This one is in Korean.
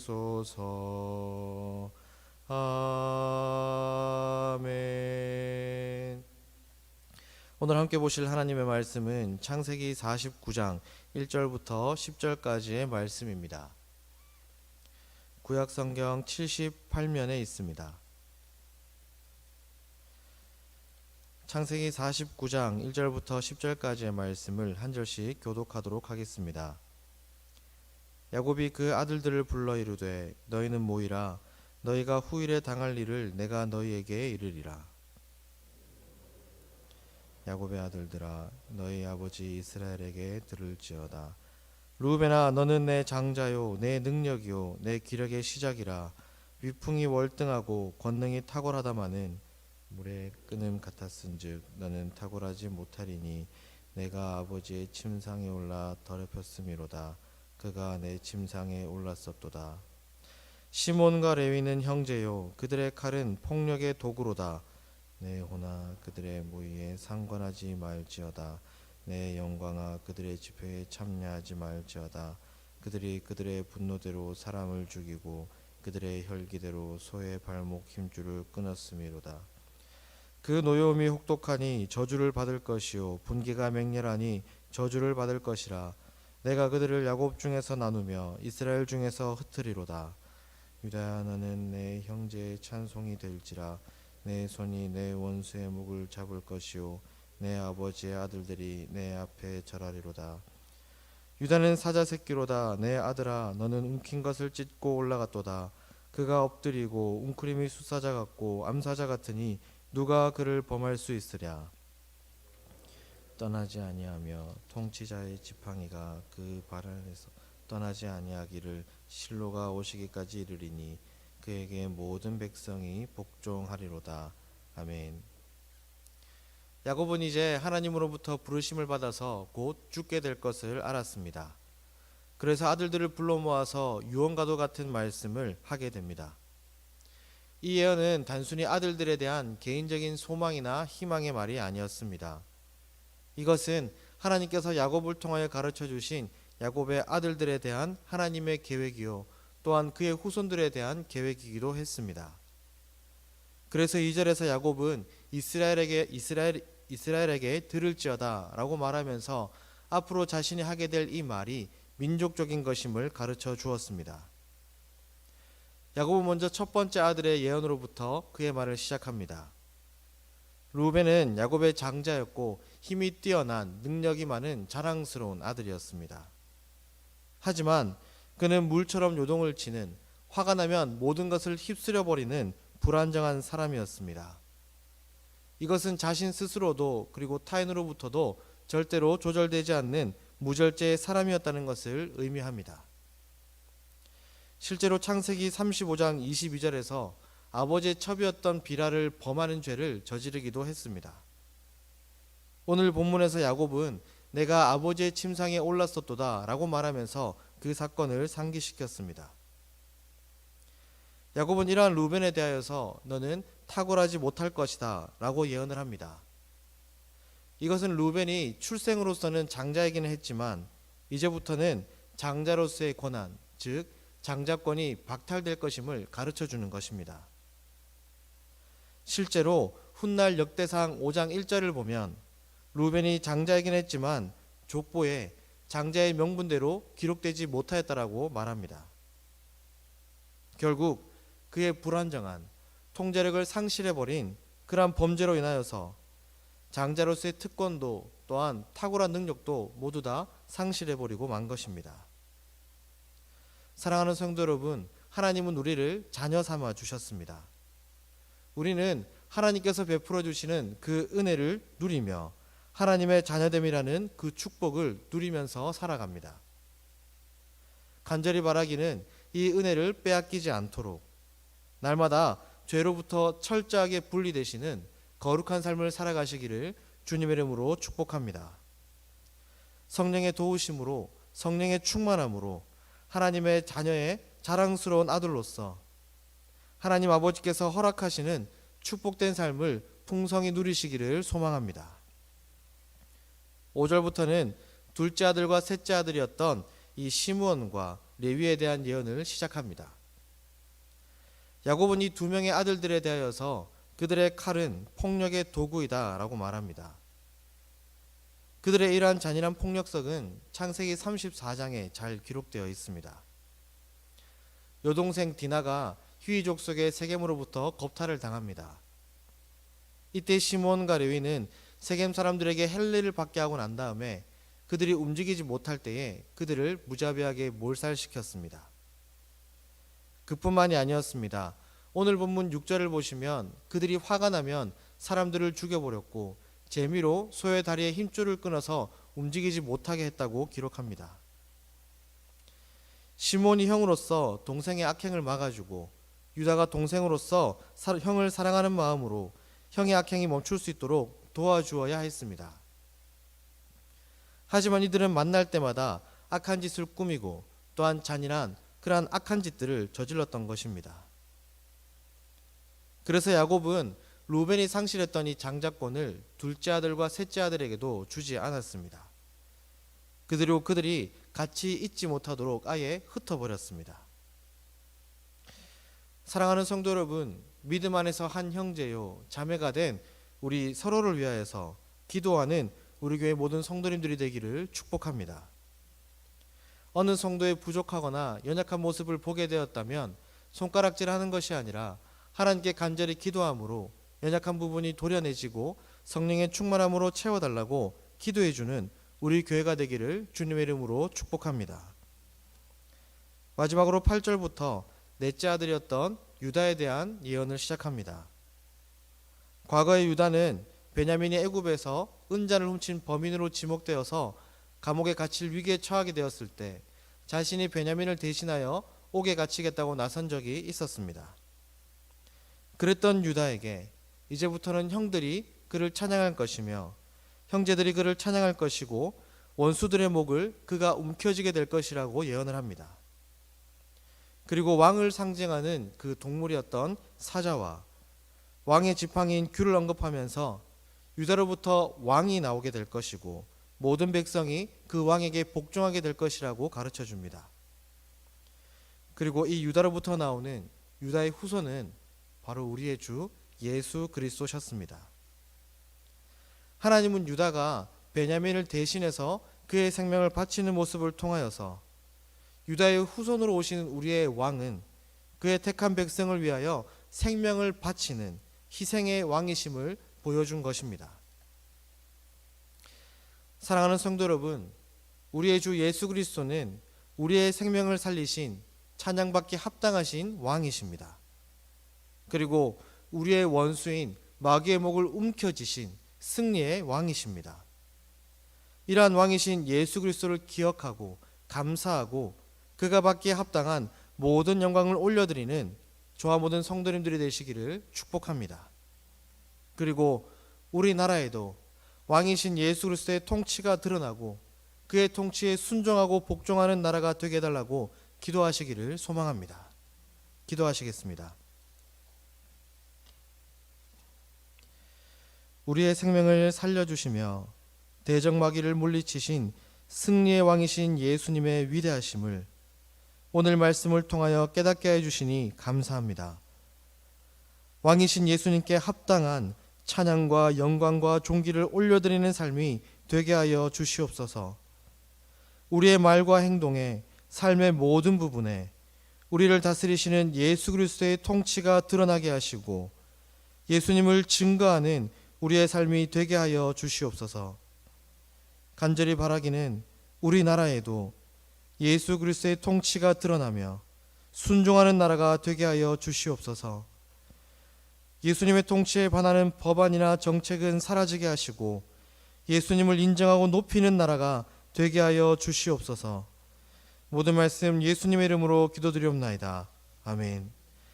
주시소서. 아멘. 오늘 함께 보실 하나님의 말씀은 창세기 49장 1절부터 10절까지의 말씀입니다. 구약 성경 78면에 있습니다. 창세기 49장 1절부터 10절까지의 말씀을 한 절씩 교독하도록 하겠습니다. 야곱이 그 아들들을 불러 이르되 너희는 모이라 너희가 후일에 당할 일을 내가 너희에게 이르리라. 야곱의 아들들아 너희 아버지 이스라엘에게 들을지어다. 루벤아 너는 내 장자요 내 능력이요 내 기력의 시작이라 위풍이 월등하고 권능이 탁월하다마는 물의 끄는 같았은즉 너는 탁월하지 못하리니 내가 아버지의 침상에 올라 더럽혔음이로다 그가 내 침상에 올랐었도다. 시몬과 레위는 형제요 그들의 칼은 폭력의 도구로다. 내 호나 그들의 모의에 상관하지 말지어다. 내 영광아 그들의 집회에 참여하지 말지어다. 그들이 그들의 분노대로 사람을 죽이고 그들의 혈기대로 소의 발목 힘줄을 끊었음이로다. 그 노여움이 혹독하니 저주를 받을 것이요 분기가 맹렬하니 저주를 받을 것이라 내가 그들을 야곱 중에서 나누며 이스라엘 중에서 흩으리로다. 유다야 너는 내 형제의 찬송이 될지라. 내 손이 내 원수의 목을 잡을 것이요. 내 아버지의 아들들이 내 앞에 절하리로다. 유다는 사자 새끼로다. 내 아들아 너는 움킨 것을 찢고 올라갔도다. 그가 엎드리고 웅크림이 수사자 같고 암사자 같으니 누가 그를 범할 수 있으랴 떠나지 아니하며 통치자의 지팡이가 그 발 안에서 떠나지 아니하기를 실로가 오시기까지 이르리니 그에게 모든 백성이 복종하리로다 아멘 야곱은 이제 하나님으로부터 부르심을 받아서 곧 죽게 될 것을 알았습니다. 그래서 아들들을 불러 모아서 유언과도 같은 말씀을 하게 됩니다. 이 예언은 단순히 아들들에 대한 개인적인 소망이나 희망의 말이 아니었습니다. 이것은 하나님께서 야곱을 통하여 가르쳐 주신 야곱의 아들들에 대한 하나님의 계획이요 또한 그의 후손들에 대한 계획이기도 했습니다. 그래서 2절에서 야곱은 이스라엘에게 이스라엘 이스라엘에게 들을지어다라고 말하면서 앞으로 자신이 하게 될 이 말이 민족적인 것임을 가르쳐 주었습니다. 야곱은 먼저 첫 번째 아들의 예언으로부터 그의 말을 시작합니다. 루벤은 야곱의 장자였고 힘이 뛰어난 능력이 많은 자랑스러운 아들이었습니다. 하지만 그는 물처럼 요동을 치는 화가 나면 모든 것을 휩쓸어 버리는 불안정한 사람이었습니다. 이것은 자신 스스로도 그리고 타인으로부터도 절대로 조절되지 않는 무절제의 사람이었다는 것을 의미합니다. 실제로 창세기 35장 22절에서 아버지의 첩이었던 비라를 범하는 죄를 저지르기도 했습니다. 오늘 본문에서 야곱은 내가 아버지의 침상에 올랐었도다 라고 말하면서 그 사건을 상기시켰습니다. 야곱은 이러한 루벤에 대하여서 너는 탁월하지 못할 것이다 라고 예언을 합니다. 이것은 루벤이 출생으로서는 장자이기는 했지만 이제부터는 장자로서의 권한, 즉 장자권이 박탈될 것임을 가르쳐 주는 것입니다. 실제로 훗날 역대상 5장 1절을 보면 루벤이 장자이긴 했지만 족보에 장자의 명분대로 기록되지 못하였다라고 말합니다. 결국 그의 불안정한 통제력을 상실해버린 그러한 범죄로 인하여서 장자로서의 특권도 또한 탁월한 능력도 모두 다 상실해버리고 만 것입니다. 사랑하는 성도 여러분, 하나님은 우리를 자녀 삼아 주셨습니다. 우리는 하나님께서 베풀어 주시는 그 은혜를 누리며 하나님의 자녀됨이라는 그 축복을 누리면서 살아갑니다. 간절히 바라기는 이 은혜를 빼앗기지 않도록 날마다 죄로부터 철저하게 분리되시는 거룩한 삶을 살아가시기를 주님의 이름으로 축복합니다. 성령의 도우심으로 성령의 충만함으로 하나님의 자녀의 자랑스러운 아들로서 하나님 아버지께서 허락하시는 축복된 삶을 풍성히 누리시기를 소망합니다. 5절부터는 둘째 아들과 셋째 아들이었던 이 시므온과 레위에 대한 예언을 시작합니다. 야곱은 이 두 명의 아들들에 대하여서 그들의 칼은 폭력의 도구이다라고 말합니다. 그들의 이러한 잔인한 폭력성은 창세기 34장에 잘 기록되어 있습니다. 여동생 디나가 휴이족 속의 세겜으로부터 겁탈을 당합니다. 이때 시몬과 레위는 세겜 사람들에게 헬례를 받게 하고 난 다음에 그들이 움직이지 못할 때에 그들을 무자비하게 몰살시켰습니다. 그뿐만이 아니었습니다. 오늘 본문 6절을 보시면 그들이 화가 나면 사람들을 죽여버렸고 재미로 소의 다리에 힘줄을 끊어서 움직이지 못하게 했다고 기록합니다. 시몬이 형으로서 동생의 악행을 막아주고 유다가 동생으로서 사- 형을 사랑하는 마음으로 형의 악행이 멈출 수 있도록 도와주어야 했습니다. 하지만 이들은 만날 때마다 악한 짓을 꾸미고 또한 잔인한 그러한 악한 짓들을 저질렀던 것입니다. 그래서 야곱은 루벤이 상실했던 이 장자권을 둘째 아들과 셋째 아들에게도 주지 않았습니다. 그대로 그들이 같이 있지 못하도록 아예 흩어버렸습니다. 사랑하는 성도 여러분, 믿음 안에서 한 형제요 자매가 된 우리 서로를 위하여서 기도하는 우리 교회 모든 성도님들이 되기를 축복합니다. 어느 성도의 부족하거나 연약한 모습을 보게 되었다면 손가락질하는 것이 아니라 하나님께 간절히 기도함으로 연약한 부분이 도려내지고 성령의 충만함으로 채워달라고 기도해주는 우리 교회가 되기를 주님의 이름으로 축복합니다. 마지막으로 8절부터 넷째 아들이었던 유다에 대한 예언을 시작합니다. 과거의 유다는 베냐민이 애굽에서 은자를 훔친 범인으로 지목되어서 감옥에 갇힐 위기에 처하게 되었을 때 자신이 베냐민을 대신하여 옥에 갇히겠다고 나선 적이 있었습니다. 그랬던 유다에게 이제부터는 형들이 그를 찬양할 것이며 형제들이 그를 찬양할 것이고 원수들의 목을 그가 움켜쥐게 될 것이라고 예언을 합니다. 그리고 왕을 상징하는 그 동물이었던 사자와 왕의 지팡이인 귤을 언급하면서 유다로부터 왕이 나오게 될 것이고 모든 백성이 그 왕에게 복종하게 될 것이라고 가르쳐 줍니다. 그리고 이 유다로부터 나오는 유다의 후손은 바로 우리의 주 예수 그리스도셨습니다. 하나님은 유다가 베냐민을 대신해서 그의 생명을 바치는 모습을 통하여서 유다의 후손으로 오신 우리의 왕은 그의 택한 백성을 위하여 생명을 바치는 희생의 왕이심을 보여준 것입니다. 사랑하는 성도 여러분, 우리의 주 예수 그리스도는 우리의 생명을 살리신 찬양받기 합당하신 왕이십니다. 그리고 우리의 원수인 마귀의 목을 움켜쥐신 승리의 왕이십니다. 이러한 왕이신 예수 그리스도를 기억하고 감사하고 그가 받기에 합당한 모든 영광을 올려드리는 저와 모든 성도님들이 되시기를 축복합니다. 그리고 우리나라에도 왕이신 예수 그리스도의 통치가 드러나고 그의 통치에 순종하고 복종하는 나라가 되게 해달라고 기도하시기를 소망합니다. 기도하시겠습니다. 우리의 생명을 살려주시며 대적마귀를 물리치신 승리의 왕이신 예수님의 위대하심을 오늘 말씀을 통하여 깨닫게 해주시니 감사합니다. 왕이신 예수님께 합당한 찬양과 영광과 존귀를 올려드리는 삶이 되게 하여 주시옵소서. 우리의 말과 행동에 삶의 모든 부분에 우리를 다스리시는 예수 그리스도의 통치가 드러나게 하시고 예수님을 증거하는 우리의 삶이 되게 하여 주시옵소서. 간절히 바라기는 우리나라에도 예수 그리스도의 통치가 드러나며 순종하는 나라가 되게 하여 주시옵소서. 예수님의 통치에 반하는 법안이나 정책은 사라지게 하시고 예수님을 인정하고 높이는 나라가 되게 하여 주시옵소서. 모든 말씀 예수님의 이름으로 기도드리옵나이다. 아멘.